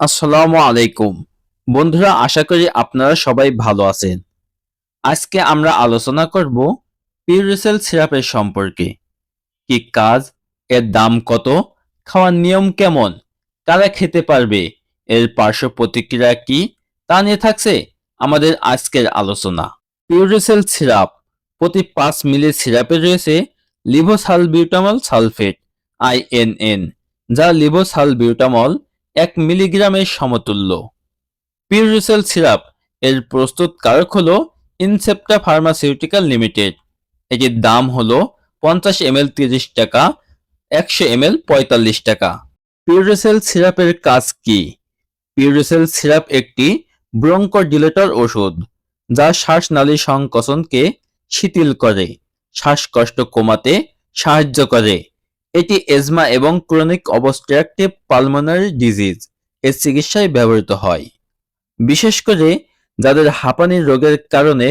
আসসালামু আলাইকুম। বন্ধুরা, আশা করি আপনারা সবাই ভালো আছেন। আজকে আমরা আলোচনা করব পিউরিসেল সিরাপের সম্পর্কে। কি কাজ, এর দাম কত, খাওয়ার নিয়ম কেমন, কারা খেতে পারবে, এর পার্শ্ব প্রতিক্রিয়া কি, তা নিয়ে থাকছে আমাদের আজকের আলোচনা। পিউরিসেল সিরাপ, প্রতি পাঁচ মিলি সিরাপে রয়েছে লিভোসালবিউটামল সালফেট আইএনএন যা লিভোসালবিউটামল এক মিলিগ্রামের সমতুল্য। পিউরিসেল সিরাপ এর প্রস্তুতকারক হল ইনসেপ্টা ফার্মাসিউটিক্যাল লিমিটেড। এটির দাম হল পঞ্চাশ এমএল তিরিশ টাকা, একশো এমএল পঁয়তাল্লিশ টাকা। পিউরিসেল সিরাপের কাজ কি? পিউরিসেল সিরাপ একটি ব্রঙ্কোডিলেটর ওষুধ, যা শ্বাসনালী সংকোচনকে শিথিল করে, শ্বাসকষ্ট কমাতে সাহায্য করে। এটি এজমা এবং ক্রনিক অবস্ট্রাকটিভ পালমোনারি ডিজিজ এর চিকিৎসায় ব্যবহৃত হয়। বিশেষ করে যাদের হাঁপানির রোগের কারণে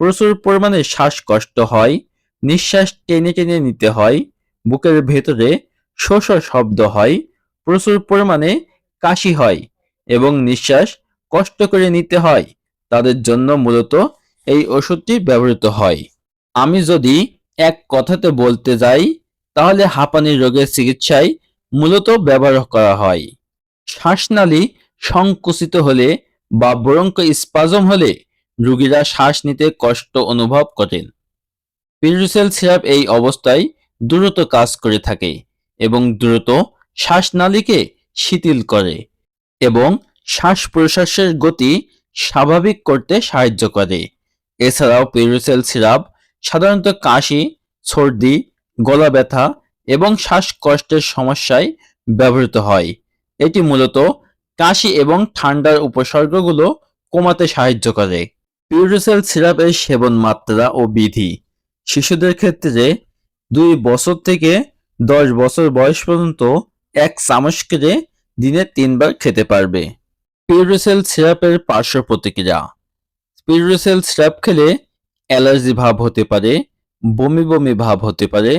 প্রচুর পরিমাণে শ্বাসকষ্ট হয়, নিঃশ্বাস টেনে টেনে নিতে হয়, বুকের ভেতরে শোষ শব্দ হয়, প্রচুর পরিমাণে কাশি হয় এবং নিঃশ্বাস কষ্ট করে নিতে হয়, তাদের জন্য মূলত এই ওষুধটি ব্যবহৃত হয়। আমি যদি এক কথাতে বলতে যাই তাহলে হাঁপানি রোগের চিকিৎসায় মূলত ব্যবহার করা হয়। শ্বাসনালী সংকুচিত হলে বা ব্রঙ্ক স্পাজম হলে রোগীরা শ্বাস নিতে কষ্ট অনুভব করেন। পিরুসেল সিরাপ এই অবস্থায় দ্রুত কাজ করে থাকে এবং দ্রুত শ্বাসনালীকে শিথিল করে এবং শ্বাস প্রশ্বাসের গতি স্বাভাবিক করতে সাহায্য করে। এছাড়াও পিরুসেল সিরাপ সাধারণত কাশি, সর্দি গলা ব্যথা এবং শ্বাসকষ্টের সমস্যায় ব্যবহৃত হয়। এটি মূলত কাশি এবং ঠান্ডার উপসর্গগুলো কমাতে সাহায্য করে। পিউরিসেল সিরাপের সেবন মাত্রা ও বিধি। শিশুদের ক্ষেত্রে দুই বছর থেকে দশ বছর বয়স পর্যন্ত এক চামচ করে দিনে তিনবার খেতে পারবে। পিউরিসেল সিরাপের পার্শ্ব প্রতিক্রিয়া। পিউরিসেল সিরাপ খেলে অ্যালার্জি ভাব হতে পারে, বমি বমি ভাব হতে পারে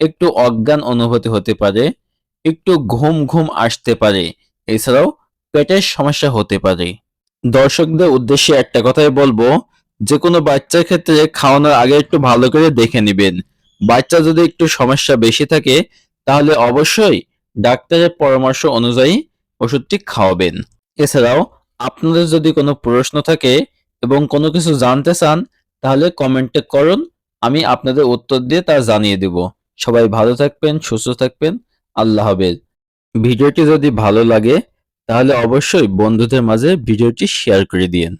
একটু অজ্ঞান অনুভূতি হতে পারে, একটু ঘুম ঘুম আসতে পারে, এছাড়াও পেটের সমস্যা হতে পারে। দর্শকদের উদ্দেশ্যে একটা কথাই বলব যে কোনো বাচ্চার ক্ষেত্রে খাওয়ানোর আগে একটু ভালো করে দেখে নেবেন। বাচ্চা যদি একটু সমস্যা বেশি থাকে, তাহলে অবশ্যই ডাক্তারের পরামর্শ অনুযায়ী ওষুধটি খাওয়াবেন। এছাড়াও আপনাদের যদি কোনো প্রশ্ন থাকে এবং কোনো কিছু জানতে চান, তাহলে কমেন্টে করুন, আমি আপনাদের উত্তর দিয়ে তা জানিয়ে দেব। সবাই ভালো থাকবেন, সুস্থ থাকবেন। আল্লাহ হাফেজ। ভিডিওটি যদি ভালো লাগে, তাহলে অবশ্যই বন্ধুদের মাঝে ভিডিওটি শেয়ার করে দিয়েন।